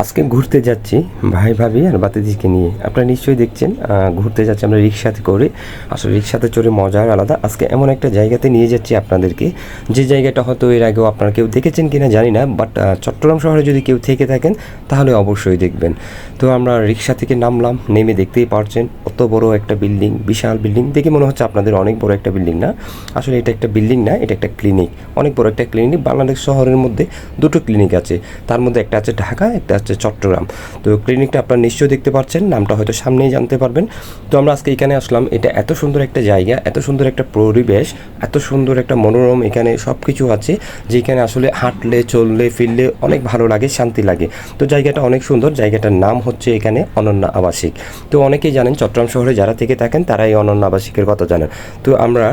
আজকে ঘুরতে যাচ্ছি ভাই ভাবি আর বাতিদিকে নিয়ে। আপনারা নিশ্চয়ই দেখছেন ঘুরতে যাচ্ছি আমরা রিক্সাতে করে। আসলে রিক্সাতে চড়ে মজার আলাদা। আজকে এমন একটা জায়গাতে নিয়ে যাচ্ছি আপনাদেরকে। যে জায়গাটা হয়তো এর আগেও আপনারা কেউ দেখেছেন কিনা জানি না বাট চট্টগ্রাম শহরে যদি কেউ থেকে থাকেন, তাহলে অবশ্যই দেখবেন। তো আমরা রিক্সা থেকে নামলাম, নেমে দেখতেই পারছেন, অত বড় একটা বিল্ডিং, বিশাল বিল্ডিং। দেখে মনে হচ্ছে আপনাদের অনেক বড় একটা বিল্ডিং না? আসলে এটা একটা বিল্ডিং না, এটা একটা ক্লিনিক অনেক বড় একটা ক্লিনিক বাংলাদেশ শহরের মধ্যে দুটো ক্লিনিক আছে। তার মধ্যে একটা আছে ঢাকা, একটা আছে চট্টগ্রাম। তো ক্লিনিকটা আপনারা নিশ্চয়ই দেখতে পাচ্ছেন, নামটা হয়তো সামনেই জানতে পারবেন। তো আমরা আজকে এখানে আসলাম, এটা এত সুন্দর একটা জায়গা, এত সুন্দর একটা পরিবেশ, এত সুন্দর একটা মনোরম এখানে সব কিছু আছে, যেখানে আসলে হাঁটলে, চললে, ফিরলে অনেক ভালো লাগে, শান্তি লাগে। তো জায়গাটা অনেক সুন্দর, জায়গাটার নাম হচ্ছে এখানে অনন্য আবাসিক। তো অনেকেই জানেন, চট্টগ্রাম শহরে যারা থেকে থাকেন তারা এই অনন্য আবাসিকের কথা জানেন। তো আমরা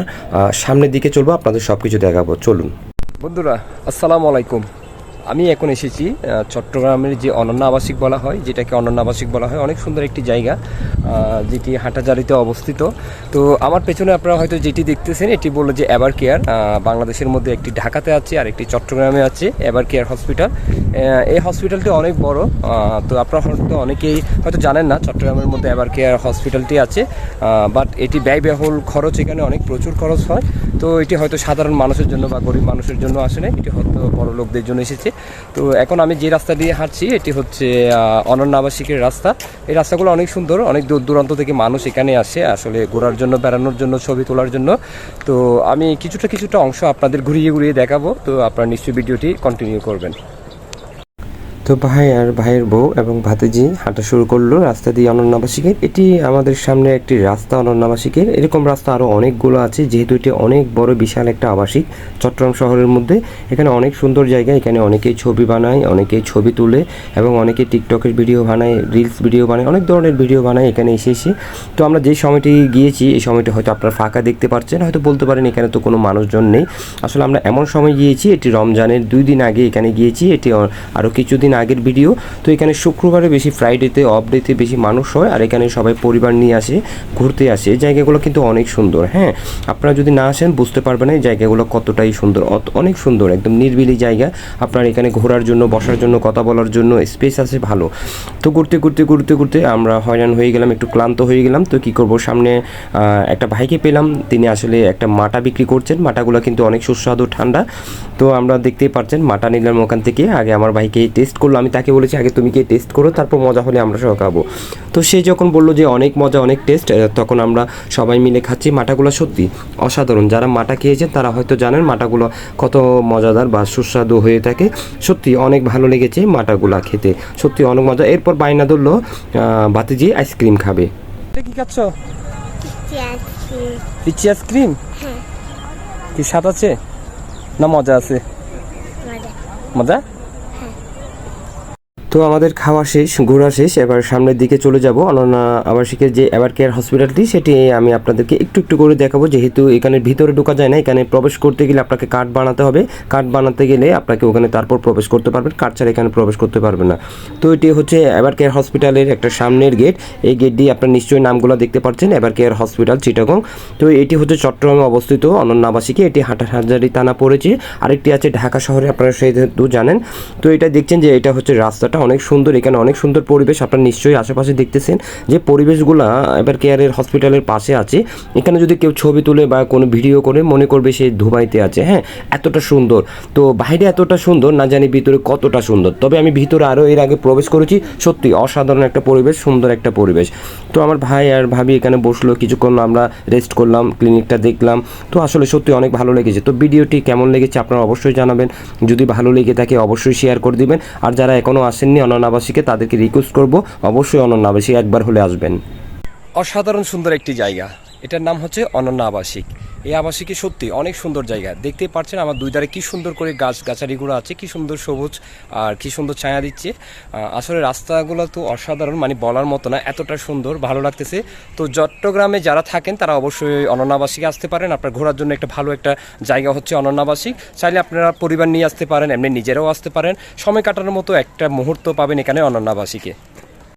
সামনের দিকে চলবো, আপনাদের সব কিছু দেখাবো, চলুন। বন্ধুরা, আসসালামু আলাইকুম। আমি এখন এসেছি চট্টগ্রামের যে অনন্য আবাসিক বলা হয়, যেটাকে অনন্য আবাসিক বলা হয়, অনেক সুন্দর একটি জায়গা যেটি হাটাজারিতে অবস্থিত। তো আমার পেছনে আপনারা হয়তো যেটি দেখতেছেন, এটি বলল যে এভার কেয়ার বাংলাদেশের মধ্যে একটি ঢাকাতে আছে, আর একটি চট্টগ্রামে আছে এভার কেয়ার হসপিটাল এই হসপিটালটি অনেক বড় তো আপনারা হয়তো অনেকেই হয়তো জানেন না, চট্টগ্রামের মধ্যে এভার কেয়ার হসপিটালটি আছে বাট এটি ব্যয়বহুল খরচ, এখানে অনেক প্রচুর খরচ হয়। তো এটি হয়তো সাধারণ মানুষের জন্য বা গরিব মানুষের জন্য আসে না এটি হয়তো বড় লোকদের জন্য এসেছে। তো এখন আমি যে রাস্তা দিয়ে হাঁটছি, এটি হচ্ছে অনন্য আবাসিকের রাস্তা। এই রাস্তাগুলো অনেক সুন্দর, অনেক দূর দূরান্ত থেকে মানুষ এখানে আসে, আসলে ঘোরার জন্য, বেড়ানোর জন্য, ছবি তোলার জন্য। তো আমি কিছুটা কিছুটা অংশ আপনাদের ঘুরিয়ে ঘুরিয়ে দেখাবো, তো আপনারা নিশ্চয়ই ভিডিওটি কন্টিনিউ করবেন। তো ভাই আর ভাইয়ের বউ এবং ভাতিজি হাঁটা শুরু করল রাস্তা দিয়ে অনন্যাবাসিকের এটি আমাদের সামনে একটি রাস্তা অনন্যাবাসিকের এরকম রাস্তা আরও অনেকগুলো আছে, যেহেতু এটি অনেক বড়, বিশাল একটা আবাসিক চট্টগ্রাম শহরের মধ্যে। এখানে অনেক সুন্দর জায়গা, এখানে অনেকেই ছবি বানায়, অনেকেই ছবি তুলে এবং অনেকে টিকটকের ভিডিও বানায়, রিলস ভিডিও বানায়, অনেক ধরনের ভিডিও বানায় এখানে এসে এসে। তো আমরা যে সময়টি গিয়েছি, এই সময়টি হয়তো আপনারা ফাঁকা দেখতে পাচ্ছেন হয়তো বলতে পারেন এখানে তো কোনো মানুষজন নেই। আসলে আমরা এমন সময় গিয়েছি, এটি রমজানের দুই দিন আগে এখানে গিয়েছি, এটি আরও কিছুদিন আগের ভিডিও। তো এখানে শুক্রবারে বেশি ফ্রাইডেতে অফ ডেতে বেশি মানুষ হয় আর এখানে সবাই পরিবার নিয়ে আসে, ঘুরতে আসে। এই জায়গাগুলো কিন্তু অনেক সুন্দর হ্যাঁ? আপনারা যদি না আসেন, বুঝতে পারবেন এই জায়গাগুলো কতটাই সুন্দর। অনেক সুন্দর, একদম নির্বিলি জায়গা। আপনার এখানে ঘোরার জন্য, বসার জন্য, কথা বলার জন্য স্পেস আছে ভালো। তো ঘুরতে ঘুরতে ঘুরতে ঘুরতে আমরা হয়রান হয়ে গেলাম, একটু ক্লান্ত হয়ে গেলাম। তো কি করব? সামনে একটা ভাইকে পেলাম। তিনি আসলে একটা মাটা বিক্রি করছেন। মাটাগুলো কিন্তু অনেক সুস্বাদু, ঠান্ডা। তো আমরা দেখতেই পাচ্ছেন, মাটা নিলাম ওখান থেকে। আগে আমার ভাইকে টেস্ট করল আমি তাকে বলেছি আগে তুমি কি টেস্ট করো তারপর মজা হলে আমরা সহ খাব। তো সে যখন বলল যে অনেক মজা অনেক টেস্ট তখন আমরা সবাই মিলে খাচ্ছি। মাটাগুলো সত্যি অসাধারণ। যারা মাটা খেয়েছেন তারা হয়তো জানেন মাটাগুলো কত মজাদার বা সুস্বাদু হয়ে থাকে। সত্যি অনেক ভালো লেগেছে মাটাগুলা খেতে। সত্যি অনেক মজা। এরপর বাইনা ধরলো আহ, বাতিজি আইসক্রিম খাবে। এটা কি খাচ্ছ? পিচি আইসক্রিম? হ্যাঁ। কি স্বাদ আছে? না মজা আছে? মজা। মজা? তো আমাদের খাওয়া শেষ, ঘোরা শেষ, এবার সামনের দিকে চলে যাব। অনন্যা আবাসিকের যে এভার কেয়ার হসপিটালটি সেটি আমি আপনাদেরকে একটু একটু করে দেখাবো। যেহেতু এখানে ভিতরে ঢোকা যায় না, এখানে প্রবেশ করতে গেলে আপনাকে কার্ড বানাতে হবে। কার্ড বানাতে গেলে আপনাকে ওখানে তারপর প্রবেশ করতে পারবেন। কার্ড ছাড়া এখানে প্রবেশ করতে পারবেন না। তো এটি হচ্ছে এভার কেয়ার হসপিটালের একটা সামনের গেট এই গেট দিয়ে আপনার নিশ্চয়ই নামগুলো দেখতে পাচ্ছেন। এভার কেয়ার হসপিটাল চিটাগং তো এটি হচ্ছে চট্টগ্রামে অবস্থিত অনন্য আবাসিকে। এটি হাটাহাজারি থানা পড়েছে। আরেকটি আছে ঢাকা শহরে, আপনারা সেহেতু জানেন। তো এটা দেখছেন যে এটা হচ্ছে রাস্তাটা। অনেক সুন্দর, এখানে অনেক সুন্দর পরিবেশ, আপনারা নিশ্চয়ই আশেপাশে দেখতেছেন যে পরিবেশগুলো, এবার কেয়ারের হসপিটালের পাশে আছে। এখানে যদি কেউ ছবি তুলে বা কোনো ভিডিও করে, মনে করবে সে দুবাইতে আছে হ্যাঁ এতটা সুন্দর। তো বাইরে এতটা সুন্দর, না জানি ভিতরে কতটা সুন্দর। তবে আমি ভিতরে আরও এর আগে প্রবেশ করেছি, সত্যি অসাধারণ একটা পরিবেশ, সুন্দর একটা পরিবেশ। তো আমার ভাই আর ভাবি এখানে বসল, কিছুক্ষণ আমরা রেস্ট করলাম ক্লিনিকটা দেখলাম। তো আসলে সত্যি অনেক ভালো লেগেছে। তো ভিডিওটি কেমন লেগেছে আপনারা অবশ্যই জানাবেন। যদি ভালো লেগে থাকে, অবশ্যই শেয়ার করে দিবেন। আর যারা এখনও আসেননি অননাবাসীকে তাদেরকে রিকোয়েস্ট করব। অবশ্যই অননাবাসী একবার হলে আসবেন। অসাধারণ সুন্দর একটি জায়গা। এটার নাম হচ্ছে অনন্য আবাসিক। এই আবাসিকে সত্যি অনেক সুন্দর জায়গা। দেখতেই পাচ্ছেন আমার দুই ধারে কি সুন্দর করে গাছ, গাছালিগুলো আছে, কি সুন্দর সবুজ আর কি সুন্দর ছায়া দিচ্ছে। আসলে রাস্তাগুলো তো অসাধারণ মানে বলার মতো না, এতটা সুন্দর, ভালো লাগতেছে। তো চট্টগ্রামে যারা থাকেন, তারা অবশ্যই অনন্যাবাসিকে আসতে পারেন। আপনার ঘোরার জন্য একটা ভালো একটা জায়গা হচ্ছে অনন্যাবাসিক চাইলে আপনারা পরিবার নিয়ে আসতে পারেন, এমনি নিজেরাও আসতে পারেন। সময় কাটানোর মতো একটা মুহূর্ত পাবেন এখানে অনন্যাবাসিকে।